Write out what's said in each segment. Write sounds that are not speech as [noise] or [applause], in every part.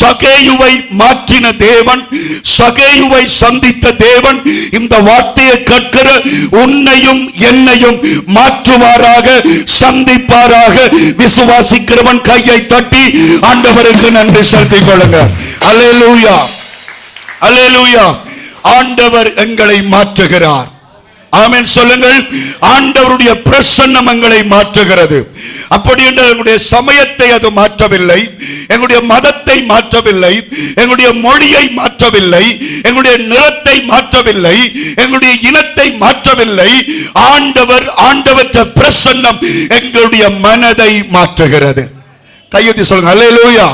சகேயுவை மாற்றின தேவன் சகேயுவை சந்தித்த தேவன் இந்த வார்த்தையை கேட்கிற உன்னையும் என்னையும் மாற்றுவாராக சந்திப்பாராக. விசுவாசிக்கிறவன் கையை தட்டி ஆண்டவருக்கு நன்றி செலுத்திக் கொள்ளுங்க அலேலூயா அலேலூயா ஆண்டவர் எங்களை மாற்றுகிறார். ஆமென் சொல்லுங்கள். ஆண்டவருடைய பிரசன்னம் எங்களை மாற்றுகிறது. அப்படி என்று எங்களுடைய சமயத்தை அது மாற்றவில்லை. எங்களுடைய மதத்தை மாற்றவில்லை. எங்களுடைய மொழியை மாற்றவில்லை. எங்களுடைய நிறத்தை மாற்றவில்லை. எங்களுடைய இனத்தை மாற்றவில்லை. ஆண்டவர் ஆண்டவற்ற பிரசன்னம் எங்களுடைய மனதை மாற்றுகிறது. கையெழுத்தி சொல்லுங்க. அல்லேலூயா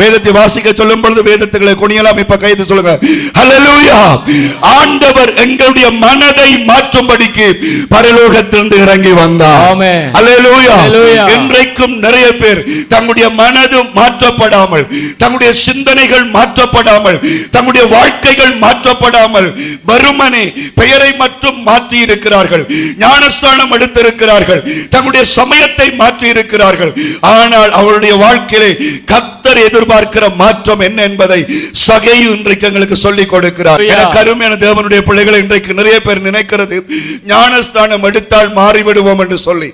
வேதத்தை வாசிக்க சொல்லும் பொழுது வேதத்துகளை குனியலாம். இப்ப கைது சொல்லுங்க. ஹalleluya ஆண்டவர் எங்களுடைய மனதை மாற்றும்படிக்கு பரலோகத்திலிருந்து இறங்கி வந்தார். ஆமென். ஹalleluya. இன்றைக்கும் நிறைய பேர் தங்களுடைய மனது மாற்றப்படாமல் தங்களுடைய சிந்தனைகள் மாற்றப்படாமல் தங்களுடைய வாழ்க்கைகள் மாற்றப்படாமல் வருமனே பெயரை மட்டும் மாற்றி இருக்கிறார்கள். ஞானஸ்தானம் எடுத்திருக்கிறார்கள். தங்களுடைய சமயத்தை மாற்றி இருக்கிறார்கள். ஆனால் அவருடைய வாழ்க்கையிலே கத்தர் எதிர்பார்க்கிற மாற்றம் என்ன என்பதை சகையும் இன்றைக்கு எங்களுக்கு சொல்லிக் கொடுக்கிறார். அருமையான தேவனுடைய பிள்ளைகளை இன்றைக்கு நிறைய பேர் நினைக்கிறது. ஞானஸ்தானம் எடுத்தால் மாறிவிடுவோம் என்று சொல்லி.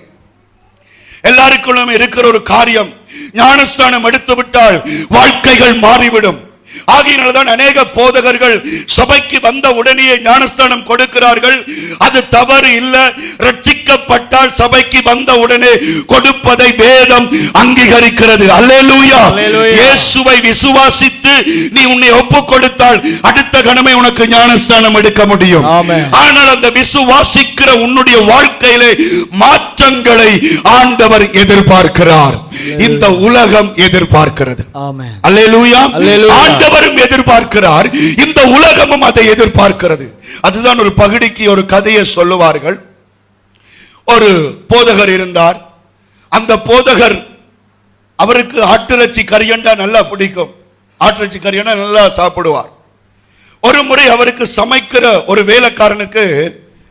எல்லாருக்குள்ளும் இருக்கிற ஒரு காரியம் ஞானஸ்தானம் எடுத்து விட்டால் வாழ்க்கைகள் மாறிவிடும். ஆகையினால்தான் அநேக போதகர்கள் சபைக்கு வந்த உடனேயே ஞானஸ்தானம் கொடுக்கிறார்கள். அது தவறு இல்ல. ரட்சிக்கப்பட்டால் சபைக்கு வந்த உடனே கொடுப்பதை வேதம் அங்கீகரிக்கிறது. அல்லேலூயா. அல்லேலூயா. இயேசுவை விசுவாசித்து நீ உன்னை ஒப்புக் கொடுத்தால் அடுத்த கணமே உனக்கு ஞானஸ்தானம் எடுக்க முடியும். ஆனால் அந்த விசுவாசிக்கிற உன்னுடைய வாழ்க்கையிலே மாற்றங்களை ஆண்டவர் எதிர்பார்க்கிறார். இந்த உலகம் எதிர்பார்க்கிறது. ஆண்டவரும் எதிர்பார்க்கிறார். இந்த உலகமும் அதை எதிர்பார்க்கிறது. அதுதான் ஒரு பகுடிக்கு ஒரு கதையை சொல்லுவார்கள். ஒரு போதகர் இருந்தார். அந்த போதகர் அவருக்கு ஆட்டிறைச்சி கறியண்டா நல்லா பிடிக்கும். ஆட்டிறைச்சி கறியண்டா நல்லா சாப்பிடுவார். ஒரு முறை அவருக்கு சமைக்கிற ஒரு வேலைக்காரனுக்கு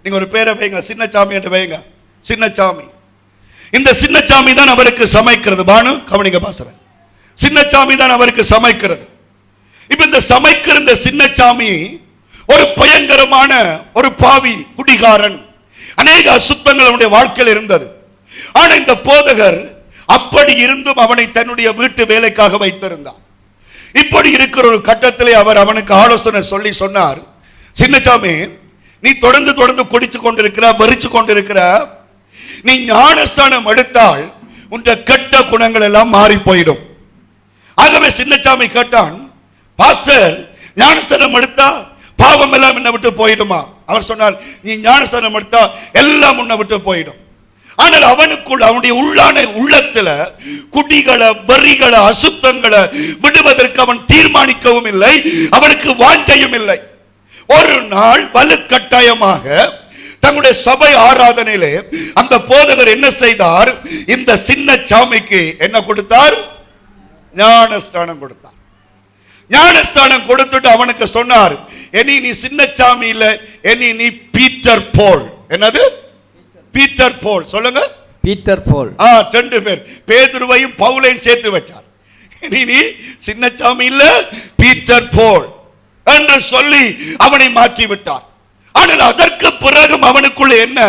நீங்க ஒரு பேரை வைங்க சின்னச்சாமி என்று வைங்க சின்னச்சாமி இந்த சின்னச்சாமி தான் அவருக்கு சமைக்கிறது. பானு கவனிங்க பாசுறேன் சின்னச்சாமி தான் அவருக்கு சமைக்கிறது. இப்ப இந்த சமைக்கிற இந்த சின்னச்சாமி ஒரு பயங்கரமான ஒரு பாவி குடிகாரன். அநேக அசுத்தங்கள் அவனுடைய வாழ்க்கையில் இருந்தது. ஆனா இந்த போதகர் அப்படி இருந்தும் அவனை தன்னுடைய வீட்டு வேலைக்காக வைத்திருந்தான். இப்படி இருக்கிற ஒரு கட்டத்திலே அவர் அவனுக்கு ஆலோசனை சொல்லி சொன்னார். சின்னச்சாமி நீ தொடர்ந்து தொடர்ந்து குடிச்சு கொண்டிருக்கிற வரிச்சு கொண்டிருக்கிற நீ ஞானஸ்தானம் எடுத்தால் உன்ற கெட்ட குணங்கள் எல்லாம் மாறி போயிடும். ஆகவே சின்னச்சாமி கேட்டான் பாஸ்டர் ஞானஸ்தானம் எடுத்தா பாவம் எல்லாம் என்ன விட்டு போயிடுமா? அவர் சொன்னார் நீ ஞானஸ்தானம் எடுத்தா எல்லாம் உன்னை விட்டு போயிடும். ஆனால் அவனுக்குள் அவனுடைய உள்ளான உள்ளத்துல குடிகளை வரிகளை அசுத்தங்களை விடுவதற்கு அவன் தீர்மானிக்கவும் இல்லை அவனுக்கு வாஞ்சையும் இல்லை. ஒரு நாள் வலுக்கட்டாயமாக தங்களுடைய சபை ஆராதனையிலே அந்த போதகர் என்ன செய்தார்? இந்த சின்ன சாமிக்கு என்ன கொடுத்தார்? ஞானஸ்தானம் கொடுத்தார். ஞானஸ்தானம் கொடுத்துட்டு அவனுக்கு சொன்னார் எனி நீ சின்ன சாமி இல்லை எனி நீ பீட்டர் போல். என்னது? பீட்டர் போல் சொல்லுங்க. பீட்டர் போல் ஆ ரெண்டு பேர். பேதுருவையும் பவுலையும் சேர்த்து வச்சார். நீ சின்னச்சாமி இல்ல பீட்டர் போல் என்று சொல்லி அவனை மாற்றி விட்டார். ஆனால் அதற்கு பிறகும் அவனுக்குள்ள என்ன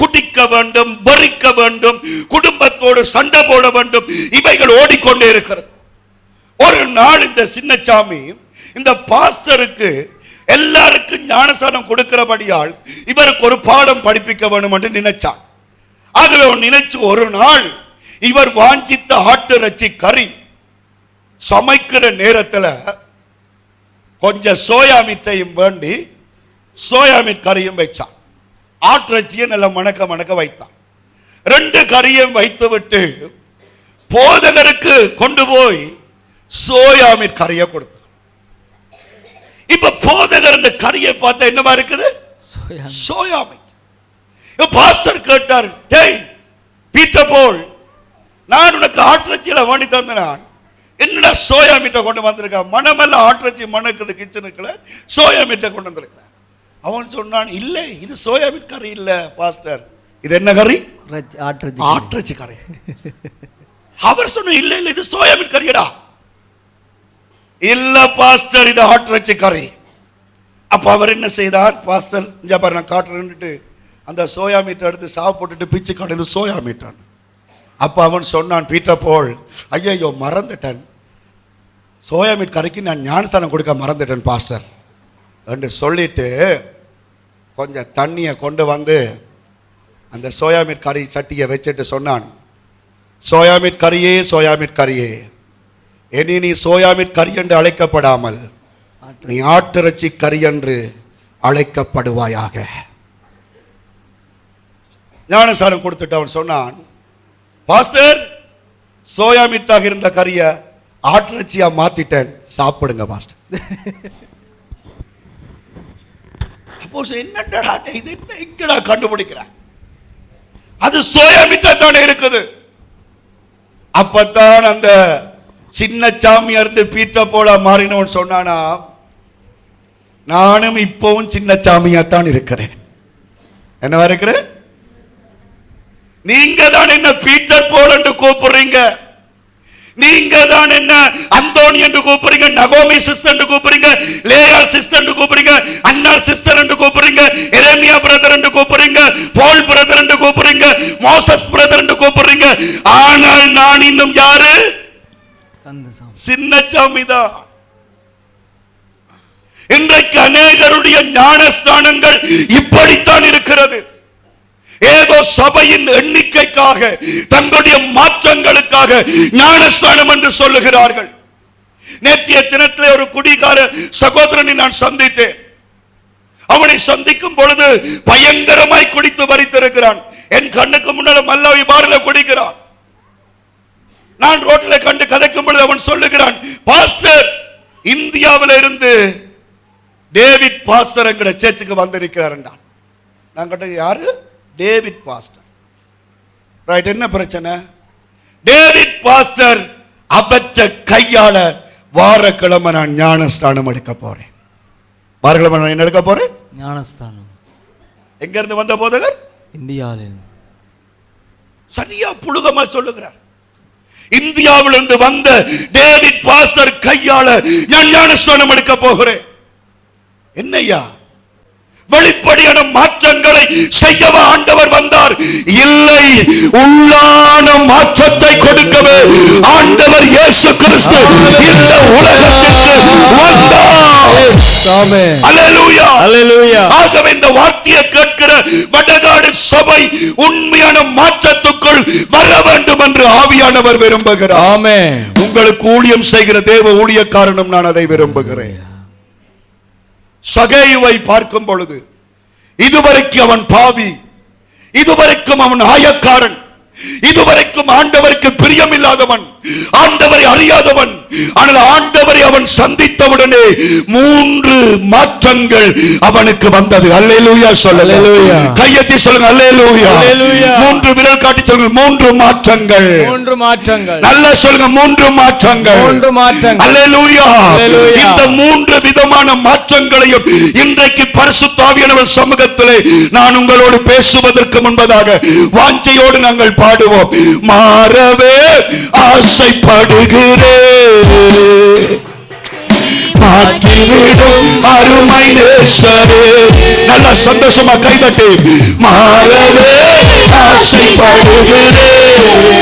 குடிக்க வேண்டும் வரிக்க வேண்டும் குடும்பத்தோடு சண்டை போட வேண்டும் இவைகள் ஓடிக்கொண்டே இருக்கிறது. ஒரு நாள் இந்த சின்னச்சாமி இந்த பாஸ்டருக்கு எல்லாருக்கும் ஞானசானம் கொடுக்கிறபடியால் இவருக்கு ஒரு பாடம் படிப்பிக்க வேண்டும் என்று நினைச்சான் ஆகவே நினைச்சு ஒரு நாள் இவர் வாஞ்சித்த ஆட்டு ரச்சி கறி சமைக்கிற நேரத்துல கொஞ்சம் சோயா மீட்டையும் வேண்டி சோயா மீட் கறியும் வைச்சான். ஆட்டிறைச்சியை நல்லா மணக்க மணக்க வைத்தான். ரெண்டு கறியும் வைத்து விட்டு போதகருக்கு கொண்டு போய் சோயா மீட் கறியை கொடுத்தான். இப்ப போதகர் அந்த கறியை பார்த்தா என்னவா இருக்குது? சோயா சோயா மீட் இப்ப பாஸ்டர் கேட்டார் டேய் பீட்டர் போல் நான் உனக்கு ஆட்டிறைச்சியில வேண்டி தந்த நான் என்னடா சோயா மீட்டை கொண்டு வந்திருக்க? மனமெல்லாம் ஆட்டிறைச்சி மணக்குது கிச்சனுக்குள்ள சோயா மீட்டை கொண்டு வந்திருக்கிறேன். அவன் சொன்னான் இல்லை இது சோயா மீட் கறி இல்ல பாஸ்டர். இது என்ன கறி? ஆட்டுறச்சி. ஆட்டிறைச்சி கறி. அவர் சொன்ன இல்ல இல்ல இது சோயா மீட் கறியடா. இல்ல பாஸ்டர் இது ஆட்டிறைச்சி கறி அப்ப அவர் என்ன செய்தார்? பாஸ்டர் இங்க பாரு நான் காட்டுறேன்ட்டு அந்த சோயா மீட்டை எடுத்து சாப்பிட்டுட்டு பிச்சு கடையில் சோயா மீட்டான் அப்ப அவன் சொன்னான் பீட்டர் போல் ஐயோ மறந்துட்டேன். சோயா மீட் கறிக்கு நான் ஞானஸ்தானம் கொடுக்க மறந்துட்டேன் பாஸ்டர் என்று சொல்லிட்டு கொஞ்சம் தண்ணியை கொண்டு வந்து அந்த சோயா மீட் கறி சட்டியை வச்சுட்டு சொன்னான் சோயா மீட் கறியே சோயா மீட் கறியே. இனி நீ சோயா மீட் கறி என்று அழைக்கப்படாமல் நீ ஆட்டிறைச்சி கறி என்று அழைக்கப்படுவாயாக. ஞானசாரம் கொடுத்துட்டு அவன் சொன்னான் பாஸ்டர் சோயா மீட்டாக இருந்த கறியை ஆட்டிறைச்சியா மாத்திட்டேன். சாப்பிடுங்க பாஸ்டர். [laughs] அப்போ என்னடா இது என்ன எங்கடா கண்டுபிடிக்கிற? அது சோயா மீட்டா தானே இருக்குது. அப்பத்தான் அந்த சின்ன சாமி இருந்து பீட்டா போல மாறினவன் சொன்னானா நானும் இப்பவும் சின்ன சாமியா தான் இருக்கிறேன். என்னவா இருக்கிறேன் நீங்க தான் என்ன பீட்டர் போல் என்று கூப்பிடுறீங்க? நீங்க தான் என்ன அந்தோனி என்று கூப்பிடுறீங்க? நகோமி சிஸ்டர் என்று கூப்பிடுறீங்க? லேயா சிஸ்டர் என்று கூப்பிடுறீங்க? அண்ணா சிஸ்டர் என்று கூப்பிடுறீங்க? எரேமியா பிரதர் என்று கூப்பிடுறீங்க? போல் பிரதர் என்று கூப்பிடுறீங்க? மோசஸ் பிரதர் என்று கூப்பிடுறீங்க? ஆனால் நான் இன்னும் யாரு? சின்ன சின்ன சாமிதான் இன்றைக்கு அநேகருடைய ஞானஸ்தானங்கள் இப்படித்தான் இருக்கிறது. ஏதோ சபையின் எண்ணிக்கைக்காக தங்களுடைய மாற்றங்களுக்காக ஞானஸ்தானம் என்று சொல்லுகிறார்கள். நேற்றைய தினத்திலே ஒரு குடிகார சகோதரனை நான் சந்தித்தேன். அவனை சந்திக்கும் பொழுது பயங்கரமாய் குடித்து வரித்திருக்கிறான். என் கண்ணுக்கு முன்னால மல்லாவி பாரில குடிக்கிறான். நான் ரோட்ல கண்டு கதைக்கும் பொழுது அவன் சொல்லுகிறான் பாஸ்டர் இந்தியாவில இருந்து டேவிட் பாஸ்டர் என்கிற சேர்ச்சுக்கு வந்திருக்கிறார் நான் கேட்டேன் யாரு? David pastor. ரைட் என்ன பிரச்சனை? டேவிட் பாஸ்டர் அவற்ற கையால வாரக்கிழமை நான் ஞானஸ்தானம் எடுக்க போறேன். வாரக்கிழமை நான் என்ன எடுக்க போறேன்? ஞானஸ்தானம். எங்க இருந்து வந்த போதகர்? இந்தியாவில் சரியா புழுகமா சொல்லுகிறார். இந்தியாவிலிருந்து வந்த டேவிட் பாஸ்டர் கையால நான் ஞானஸ்தானம் எடுக்க போகிறேன். என்னையா வெளிப்படையான மாற்றங்களை செய்யவா ஆண்டவர் வந்தார். இல்லை உள்ளான மாற்றத்தை கொடுக்கவே ஆண்டவர் இயேசு கிறிஸ்து இந்த உலகத்திற்கு வந்தார். இந்த வார்த்தையை கேட்கிற வடகாடு சபை உண்மையான மாற்றத்துக்குள் வர வேண்டும் என்று ஆவியானவர் விரும்புகிறார். ஆமென். உங்களுக்கு ஊழியம் செய்கிற தேவ ஊழியக்காரனும் நான் அதை விரும்புகிறேன். சகேயுவை பார்க்கும் பொழுது இதுவரைக்கும் அவன் பாவி இதுவரைக்கும் அவன் ஆயக்காரன் இதுவரைக்கும் ஆண்டவருக்கு பிரியமில்லாதவன் ஆண்டவரை அறியாதவன் ஆனால் ஆண்டவரை அவன் சந்தித்தவுடனே மூன்று மாற்றங்கள் அவனுக்கு வந்தது. அல்லேலூயா அல்லேலூயா. கையெத்தி சொல்லுங்க அல்லேலூயா. மூன்று விரல் காட்டி சொல்லுங்க மூன்று மாற்றங்கள். மூன்று மாற்றங்கள். நல்லா சொல்லுங்க மூன்று மாற்றங்கள். மூன்று மாற்றங்கள். அல்லேலூயா. இந்த மூன்று விதமான மாற்றங்களையும் இன்றைக்கு பரிசுத்தாவியானவர் சமூகத்திலே நான் உங்களோடு பேசுவதற்கு முன்பதாக வாஞ்சையோடு நாங்கள் பாடுவோம். மாறவே ஆசைப்படுகிறேன். மாற்றிவிடும் அருமை நேசரே. நல்ல சந்தோஷமா கைதட்டு. மாறவே ஆசைப்படுகிறேன்.